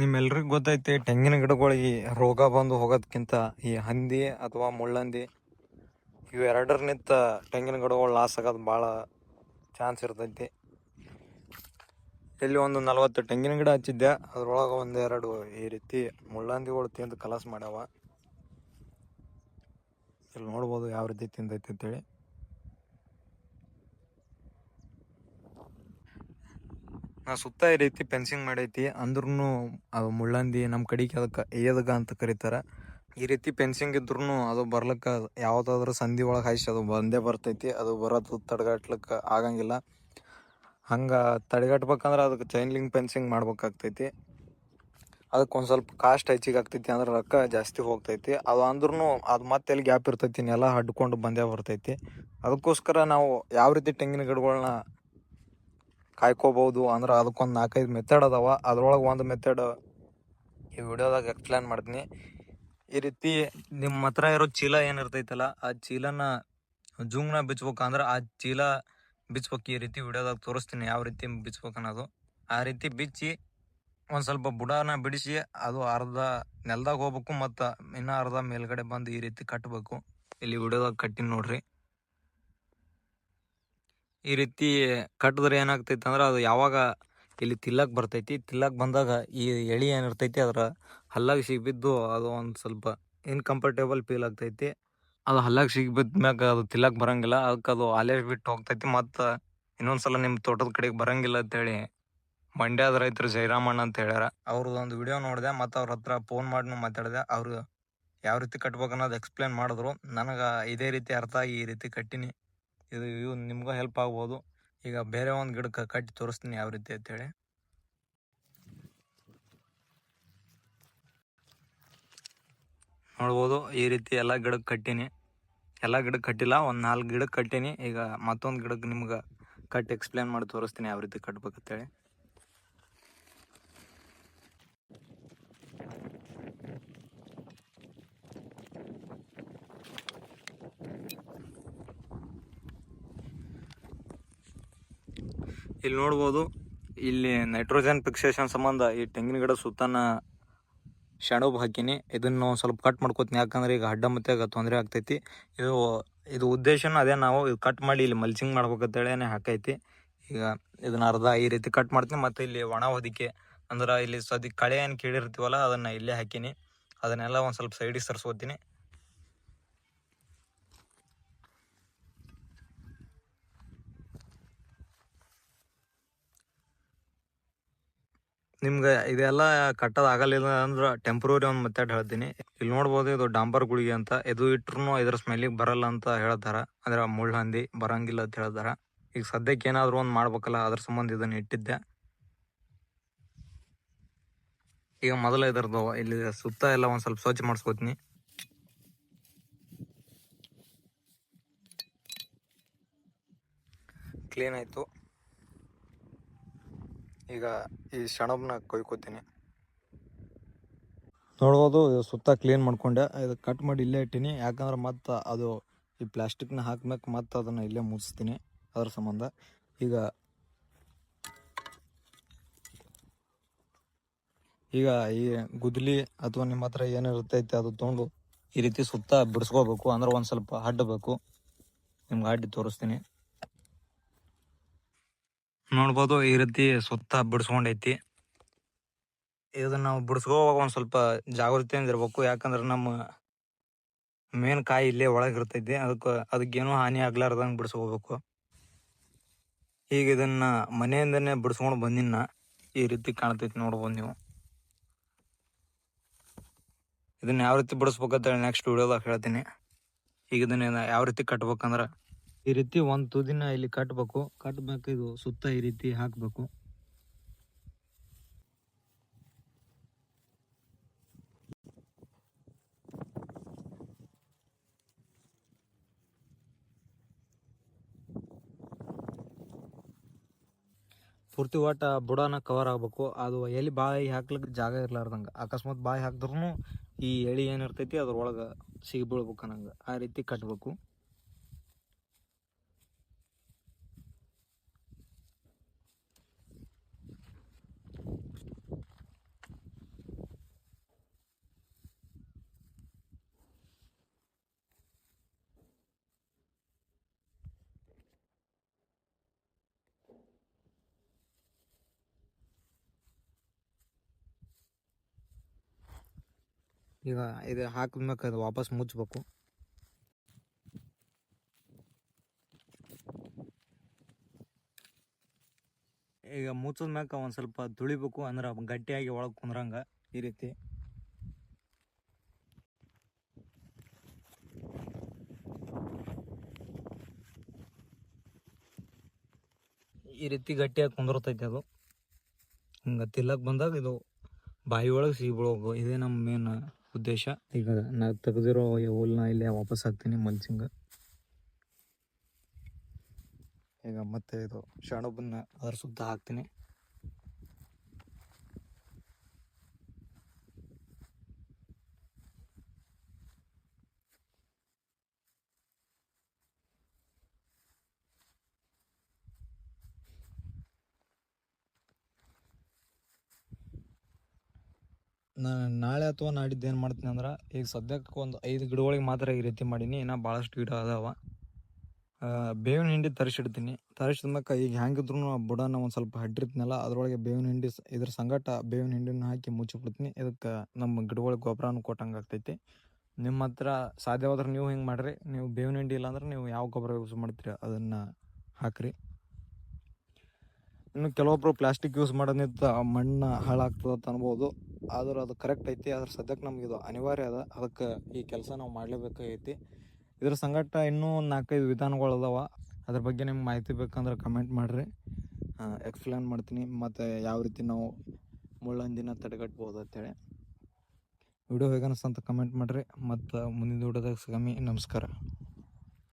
ನಿಮ್ಮೆಲ್ರಿಗೂ ಗೊತ್ತೈತಿ, ತೆಂಗಿನ ಗಿಡಗಳಿಗೆ ರೋಗ ಬಂದು ಹೋಗೋದಕ್ಕಿಂತ ಈ ಹಂದಿ ಅಥವಾ ಮುಳ್ಳಂದಿ ಇವೆರಡರ್ನಿಂತ ತೆಂಗಿನ ಗಿಡಗಳು ಲಾಸ್ ಆಗೋದು ಭಾಳ ಚಾನ್ಸ್ ಇರ್ತೈತಿ. ಇಲ್ಲಿ ಒಂದು ನಲವತ್ತು ತೆಂಗಿನ ಗಿಡ ಹಚ್ಚಿದ್ದೆ, ಅದರೊಳಗೆ ಒಂದು ಎರಡು ಈ ರೀತಿ ಮುಳ್ಳಂದಿಗಳು ತಿಂದು ಕಲಸ್ ಮಾಡ್ಯಾವ. ಇಲ್ಲಿ ನೋಡ್ಬೋದು ಯಾವ ರೀತಿ ತಿಂದೈತಿ ಅಂತೇಳಿ. ನಾ ಸುತ್ತ ಈ ರೀತಿ ಫೆನ್ಸಿಂಗ್ ಮಾಡೈತಿ ಅಂದ್ರೂ ಅದು ಮುಳ್ಳಂದಿ ನಮ್ಮ ಕಡೆಗೆ ಅದಕ್ಕೆ ಏದಗ ಅಂತ ಕರೀತಾರೆ. ಈ ರೀತಿ ಫೆನ್ಸಿಂಗ್ ಇದ್ರೂ ಅದು ಬರ್ಲಿಕ್ಕೆ, ಯಾವುದಾದ್ರೂ ಸಂಧಿ ಒಳಗೆ ಹಾಯಿಸಿ ಅದು ಬಂದೇ ಬರ್ತೈತಿ, ಅದು ಬರೋದು ತಡೆಗಟ್ಲಿಕ್ಕೆ ಆಗಂಗಿಲ್ಲ. ಹಂಗೆ ತಡೆಗಟ್ಬೇಕಂದ್ರೆ ಅದಕ್ಕೆ ಚೈನ್ ಲಿಂಕ್ ಫೆನ್ಸಿಂಗ್ ಮಾಡ್ಬೇಕಾಗ್ತೈತಿ. ಅದಕ್ಕೆ ಒಂದು ಸ್ವಲ್ಪ ಕಾಸ್ಟ್ ಹೆಚ್ಚಿಗೆ ಆಗ್ತೈತಿ ಅಂದ್ರೆ ರೊಕ್ಕ ಜಾಸ್ತಿ ಹೋಗ್ತೈತಿ. ಅದು ಅಂದ್ರೂ ಅದು ಮತ್ತೆ ಎಲ್ಲಿ ಗ್ಯಾಪ್ ಇರ್ತೈತಿ, ನೆಲ ಹಡ್ಕೊಂಡು ಬಂದೇ ಬರ್ತೈತಿ. ಅದಕ್ಕೋಸ್ಕರ ನಾವು ಯಾವ ರೀತಿ ತೆಂಗಿನ ಗಿಡಗಳನ್ನ ಕಾಯ್ಕೋಬೋದು ಅಂದ್ರೆ ಅದಕ್ಕೊಂದು ನಾಲ್ಕೈದು ಮೆಥಡ್ ಅದಾವ. ಅದ್ರೊಳಗೆ ಒಂದು ಮೆಥಡ್ ಈ ವಿಡಿಯೋದಾಗ ಎಕ್ಸ್ಪ್ಲೇನ್ ಮಾಡ್ತೀನಿ. ಈ ರೀತಿ ನಿಮ್ಮ ಹತ್ರ ಇರೋ ಚೀಲ ಏನಿರ್ತೈತಲ್ಲ ಆ ಚೀಲನ ಜೂಮ್ನ ಬಿಚ್ಬೇಕಂದ್ರೆ ಆ ಚೀಲ ಬಿಚ್ಬೇಕು. ಈ ರೀತಿ ವಿಡಿಯೋದಾಗ ತೋರಿಸ್ತೀನಿ ಯಾವ ರೀತಿ ಬಿಚ್ಬೇಕು ಅನ್ನೋದು ಆ ರೀತಿ ಬಿಚ್ಚಿ ಒಂದು ಸ್ವಲ್ಪ ಬುಡನ ಬಿಡಿಸಿ ಅದು ಅರ್ಧ ನೆಲದಾಗ ಹೋಗ್ಬೇಕು ಮತ್ತು ಇನ್ನೂ ಅರ್ಧ ಮೇಲ್ಗಡೆ ಬಂದು ಈ ರೀತಿ ಕಟ್ಟಬೇಕು ಇಲ್ಲಿ ವಿಡಿಯೋದಾಗ ಕಟ್ಟಿನಿ ನೋಡ್ರಿ. ಈ ರೀತಿ ಕಟ್ಟಿದ್ರೆ ಏನಾಗ್ತೈತೆ ಅಂದ್ರೆ ಅದು ಯಾವಾಗ ಇಲ್ಲಿ ತಿಲ್ಲಕ್ ಬರ್ತೈತಿ, ತಿಲ್ಲಕ್ ಬಂದಾಗ ಈ ಎಳಿ ಏನಿರ್ತೈತಿ ಅದರ ಹಲ್ಲಾಗ ಸಿಗ್ಬಿದ್ದು ಅದು ಒಂದು ಸ್ವಲ್ಪ ಇನ್ಕಂಫರ್ಟೇಬಲ್ ಫೀಲ್ ಆಗ್ತೈತಿ. ಅದು ಹಲ್ಲಾಗ ಸಿಗ್ಬಿದ್ದ ಮ್ಯಾಗ ಅದು ತಿಲ್ಲಕ್ ಬರಂಗಿಲ್ಲ ಅದಕ್ಕೆ ಅದು ಆಲೇಜ್ ಬಿಟ್ಟು ಹೋಗ್ತೈತಿ. ಮತ್ತು ಇನ್ನೊಂದ್ಸಲ ನಿಮ್ಮ ತೋಟದ ಕಡೆಗೆ ಬರಂಗಿಲ್ಲ ಅಂತೇಳಿ ಮಂಡ್ಯದ ರೈತರು ಜೈರಾಮಣ್ಣ ಅಂತ ಹೇಳ್ಯಾರ. ಅವ್ರದ್ದು ಒಂದು ವಿಡಿಯೋ ನೋಡಿದೆ, ಮತ್ತು ಅವ್ರ ಹತ್ರ ಫೋನ್ ಮಾಡಿ ಮಾತಾಡಿದೆ. ಅವರು ಯಾವ ರೀತಿ ಕಟ್ಬೇಕು ಅನ್ನೋದು ಎಕ್ಸ್ಪ್ಲೇನ್ ಮಾಡಿದ್ರು. ನನಗೆ ಇದೇ ರೀತಿ ಅರ್ಥ ಆಗಿ ಈ ರೀತಿ ಕಟ್ಟಿನಿ. ಇದು ಇವು ನಿಮ್ಗೂ ಹೆಲ್ಪ್ ಆಗ್ಬೋದು. ಈಗ ಬೇರೆ ಒಂದು ಗಿಡಕ್ಕೆ ಕಟ್ಟಿ ತೋರಿಸ್ತೀನಿ ಯಾವ ರೀತಿ ಅಂತೇಳಿ. ನೋಡ್ಬೋದು, ಈ ರೀತಿ ಎಲ್ಲ ಗಿಡಕ್ಕೆ ಕಟ್ಟೀನಿ. ಎಲ್ಲ ಗಿಡಕ್ಕೆ ಕಟ್ಟಿಲ್ಲ, ಒಂದು ನಾಲ್ಕು ಗಿಡಕ್ಕೆ ಕಟ್ಟೀನಿ. ಈಗ ಮತ್ತೊಂದು ಗಿಡಕ್ಕೆ ನಿಮ್ಗೆ ಕಟ್ಟಿ ಎಕ್ಸ್ಪ್ಲೇನ್ ಮಾಡಿ ತೋರಿಸ್ತೀನಿ ಯಾವ ರೀತಿ ಕಟ್ಬೇಕಂತೇಳಿ. ಇಲ್ಲಿ ನೋಡ್ಬೋದು, ಇಲ್ಲಿ ನೈಟ್ರೋಜನ್ ಫಿಕ್ಸೇಷನ್ ಸಂಬಂಧ ಈ ತೆಂಗಿನ ಗಿಡ ಸುತ್ತನ ಶಾಣೋಬ್ ಹಾಕಿನಿ. ಇದನ್ನು ಸ್ವಲ್ಪ ಕಟ್ ಮಾಡ್ಕೋತೀನಿ. ಯಾಕಂದ್ರೆ ಈಗ ಅಡ್ಡ ಮತ್ತೆ ತೊಂದರೆ ಆಗ್ತೈತಿ. ಇದು ಇದು ಉದ್ದೇಶನ ಅದೇ ನಾವು ಇದು ಕಟ್ ಮಾಡಿ ಇಲ್ಲಿ ಮಲ್ಚಿಂಗ್ ಮಾಡ್ಬೇಕಂತೇಳಿ ಹಾಕೈತಿ. ಈಗ ಇದನ್ನ ಅರ್ಧ ಈ ರೀತಿ ಕಟ್ ಮಾಡ್ತೀನಿ. ಮತ್ತು ಇಲ್ಲಿ ಒಣ ಹೊದಿಕೆ, ಅಂದ್ರೆ ಇಲ್ಲಿ ಸದ್ಯ ಕಳೆ ಏನು ಕೇಳಿರ್ತೀವಲ್ಲ, ಅದನ್ನು ಇಲ್ಲೇ ಹಾಕಿನಿ. ಅದನ್ನೆಲ್ಲ ಒಂದು ಸ್ವಲ್ಪ ಸೈಡಿಗೆ ಸರ್ಸ್ಕೋತೀನಿ. ನಿಮ್ಗೆ ಇದೆಲ್ಲ ಕಟ್ಟೋದು ಆಗಲಿಲ್ಲ ಅಂದ್ರೆ ಟೆಂಪ್ರವರಿ ಒಂದು ಮತ್ತೆ ಹೇಳ್ತೀನಿ. ಇಲ್ಲಿ ನೋಡ್ಬೋದು ಇದು ಡಾಂಬರ್ ಗುಳಿಗೆ ಅಂತ. ಇದು ಇಟ್ರು ಇದ್ರ ಸ್ಮೆಲ್ಲಿಗೆ ಬರಲ್ಲ ಅಂತ ಹೇಳ್ತಾರ. ಅಂದ್ರೆ ಮುಳ್ಳಂದಿ ಬರಂಗಿಲ್ಲ ಅಂತ ಹೇಳ್ತಾರ. ಈಗ ಸದ್ಯಕ್ಕೆ ಏನಾದ್ರು ಒಂದು ಮಾಡ್ಬೇಕಲ್ಲ, ಅದ್ರ ಸಂಬಂಧ ಇದನ್ನ ಇಟ್ಟಿದ್ದೆ. ಈಗ ಮೊದಲ ಇದ್ರದ್ದು ಇಲ್ಲಿ ಸುತ್ತ ಎಲ್ಲ ಒಂದು ಸ್ವಲ್ಪ ಸ್ವಚ್ಛ ಮಾಡಿಸ್ಕೋತೀನಿ. ಕ್ಲೀನ್ ಆಯಿತು. ಈಗ ಈ ಸೆಣಬನ್ನ ಕೊಯ್ಕೋತೀನಿ. ನೋಡ್ಬೋದು ಸುತ್ತ ಕ್ಲೀನ್ ಮಾಡ್ಕೊಂಡೆ. ಇದು ಕಟ್ ಮಾಡಿ ಇಲ್ಲೇ ಇಟ್ಟೀನಿ. ಯಾಕಂದ್ರೆ ಮತ್ತು ಅದು ಈ ಪ್ಲಾಸ್ಟಿಕ್ನ ಹಾಕ್ಬೇಕು, ಮತ್ತು ಅದನ್ನು ಇಲ್ಲೇ ಮುಚ್ಚಿಸ್ತೀನಿ ಅದ್ರ ಸಂಬಂಧ. ಈಗ ಈಗ ಈ ಗುದ್ಲಿ ಅಥವಾ ನಿಮ್ಮ ಹತ್ರ ಏನು ಇರ್ತೈತೆ ಅದು ತೊಗೊಂಡು ಈ ರೀತಿ ಸುತ್ತ ಬಿಡಿಸ್ಕೋಬೇಕು. ಅಂದ್ರೆ ಒಂದು ಸ್ವಲ್ಪ ಅಡ್ಡಬೇಕು ನಿಮ್ಗೆ ಅಡ್ಡಿ ತೋರಿಸ್ತೀನಿ. ನೋಡ್ಬೋದು, ಈ ರೀತಿ ಸುತ್ತ ಬಿಡಿಸ್ಕೊಂಡೈತಿ. ಇದನ್ನ ನಾವು ಬಿಡಿಸ್ಕೋವಾಗ ಒಂದು ಸ್ವಲ್ಪ ಜಾಗೃತಿಯಿಂದ ಇರಬೇಕು. ಯಾಕಂದ್ರೆ ನಮ್ಮ ಮೇನ್ ಕಾಯಿ ಇಲ್ಲೇ ಒಳಗೆ ಇರ್ತೈತಿ. ಅದಕ್ಕೆ, ಅದಕ್ಕೇನೂ ಹಾನಿ ಆಗ್ಲಾರ್ದಂಗೆ ಬಿಡಿಸ್ಕೋಬೇಕು. ಈಗ ಇದನ್ನ ಮನೆಯಿಂದನೇ ಬಿಡಿಸ್ಕೊಂಡು ಬಂದಿನ ಈ ರೀತಿ ಕಾಣ್ತೈತಿ ನೋಡ್ಬೋದು ನೀವು. ಇದನ್ನ ಯಾವ ರೀತಿ ಬಿಡಿಸ್ಬೇಕಂತೇಳಿ ನೆಕ್ಸ್ಟ್ ವಿಡಿಯೋದಾಗ ಹೇಳ್ತೀನಿ. ಈಗ ಇದನ್ನ ಯಾವ ರೀತಿ ಕಟ್ಬೇಕಂದ್ರೆ ಈ ರೀತಿ ಒಂದು ತುದಿನ ಇಲ್ಲಿ ಕಟ್ಟಬೇಕು ಕಟ್ಟಬೇಕು ಇದು ಸುತ್ತ ಈ ರೀತಿ ಹಾಕಬೇಕು. ಪೂರ್ತಿ ಒಟ್ಟು ಬುಡನ ಕವರ್ ಆಗಬೇಕು. ಅದು ಎಲ್ಲಿ ಬಾಯಿ ಹಾಕ್ಲಿಕ್ಕೆ ಜಾಗ ಇರ್ಲಾರ್ದಂಗೆ. ಅಕಸ್ಮಾತ್ ಬಾಯಿ ಹಾಕಿದ್ರು ಈ ಎಳಿ ಏನಿರ್ತೈತಿ ಅದ್ರೊಳಗೆ ಸಿಗಿ ಬೀಳ್ಬೇಕು ಅನ್ನಂಗೆ. ಆ ರೀತಿ ಕಟ್ಟಬೇಕು ಈಗ ಇದು ಹಾಕಿದ್ಮೇಲೆ ಅದು ವಾಪಸ್ ಮುಚ್ಚಬೇಕು ಈಗ ಮುಚ್ಚಿದ ಮ್ಯಾಕ ಒಂದು ಸ್ವಲ್ಪ ತುಳಿಬೇಕು ಅಂದ್ರೆ ಗಟ್ಟಿಯಾಗಿ ಒಳಗೆ ಕುಂದ್ರಂಗ ಈ ರೀತಿ. ಈ ರೀತಿ ಗಟ್ಟಿಯಾಗಿ ಕುಂದ್ರತೈತಿ ಅದು. ಹಿಂಗೆ ತಿಲ್ಲಕ್ಕೆ ಬಂದಾಗ ಇದು ಬಾಯಿ ಒಳಗೆ ಸಿಗ್ಬಿಡೋಗು ಇದೇ ನಮ್ಮ ಮೇನ್ ಉದ್ದೇಶ? ಈಗ ನಾ ತೆಗೆದಿರೋ ಹೋಲ್ನ ಇಲ್ಲೇ ವಾಪಸ್ ಹಾಕ್ತೀನಿ ಮಲ್ಚಿಂಗ್ ಈಗ ಮತ್ತೆ ಇದು ಶಾಣಬನ್ನ ಅದ್ರ ಸುತ್ತ ಹಾಕ್ತೀನಿ. ನಾನು ನಾಳೆ ಅಥವಾ ನಾಡಿದ್ದು ಏನು ಮಾಡ್ತೀನಿ ಅಂದ್ರೆ, ಈಗ ಸದ್ಯಕ್ಕೆ ಒಂದು ಐದು ಗಿಡಗಳಿಗೆ ಮಾತ್ರ ಈ ರೀತಿ ಮಾಡೀನಿ, ಇನ್ನೂ ಭಾಳಷ್ಟು ಗಿಡ ಅದಾವ. ಬೇವಿನ ಹಿಂಡಿ ತರಿಸಿಡ್ತೀನಿ. ತರಿಸಿದ್ಮ್ಯಾಕ ಈಗ ಹೆಂಗಿದ್ರು ಬುಡನ ಒಂದು ಸ್ವಲ್ಪ ಹಡ್ಡಿರ್ತೀನಲ್ಲ ಅದರೊಳಗೆ ಬೇವಿನ ಹಿಂಡಿ ಇದ್ರ ಸಂಗಟ ಬೇವಿನ ಹಿಂಡಿನ ಹಾಕಿ ಮುಚ್ಚಿಬಿಡ್ತೀನಿ ಇದಕ್ಕೆ ನಮ್ಮ ಗಿಡಗಳಿಗೆ ಗೊಬ್ಬರನೂ ಕೊಟ್ಟಂಗೆ ಆಗ್ತೈತಿ. ನಿಮ್ಮ ಹತ್ರ ಸಾಧ್ಯವಾದ್ರೆ ನೀವು ಹಿಂಗೆ ಮಾಡಿರಿ. ನೀವು ಬೇವಿನ ಹಿಂಡಿ ಇಲ್ಲಾಂದ್ರೆ ನೀವು ಯಾವ ಗೊಬ್ಬರ ಯೂಸ್ ಮಾಡ್ತೀರಿ ಅದನ್ನು ಹಾಕ್ರಿ. ಇನ್ನು ಕೆಲವೊಬ್ಬರು ಪ್ಲಾಸ್ಟಿಕ್ ಯೂಸ್ ಮಾಡೋದ್ರಿಂದ ಮಣ್ಣು ಹಾಳಾಗ್ತದೆ ಅನ್ಬೋದು. ಆದ್ರೆ ಅದು ಕರೆಕ್ಟ್ ಐತಿ ಅದ್ರ ಸದ್ಯಕ್ಕೆ ನಮ್ಗೆ ಇದು ಅನಿವಾರ್ಯ ಅದ. ಅದಕ್ಕೆ ಈ ಕೆಲಸ ನಾವು ಮಾಡಲೇಬೇಕಾಗೈತಿ. ಇದ್ರ ಸಂಗಟ ಇನ್ನೂ ನಾಲ್ಕೈದು ವಿಧಾನಗಳು ಅದಾವ. ಅದ್ರ ಬಗ್ಗೆ ನಿಮ್ಗೆ ಮಾಹಿತಿ ಬೇಕಂದ್ರೆ ಕಮೆಂಟ್ ಮಾಡಿರಿ. ಎಕ್ಸ್ಪ್ಲೇನ್ ಮಾಡ್ತೀನಿ. ಮತ್ತು ಯಾವ ರೀತಿ ನಾವು ಮುಳ್ಳಂದಿನ ತಡೆಗಟ್ಬೋದು ಅಂತೇಳಿ. ವಿಡಿಯೋ ಹೇಗೆ ಅಂತ ಕಮೆಂಟ್ ಮಾಡಿರಿ. ಮತ್ತು ಮುಂದಿನ ವಿಡಿಯೋದಾಗ ಸಿಗಮಿ ನಮಸ್ಕಾರ.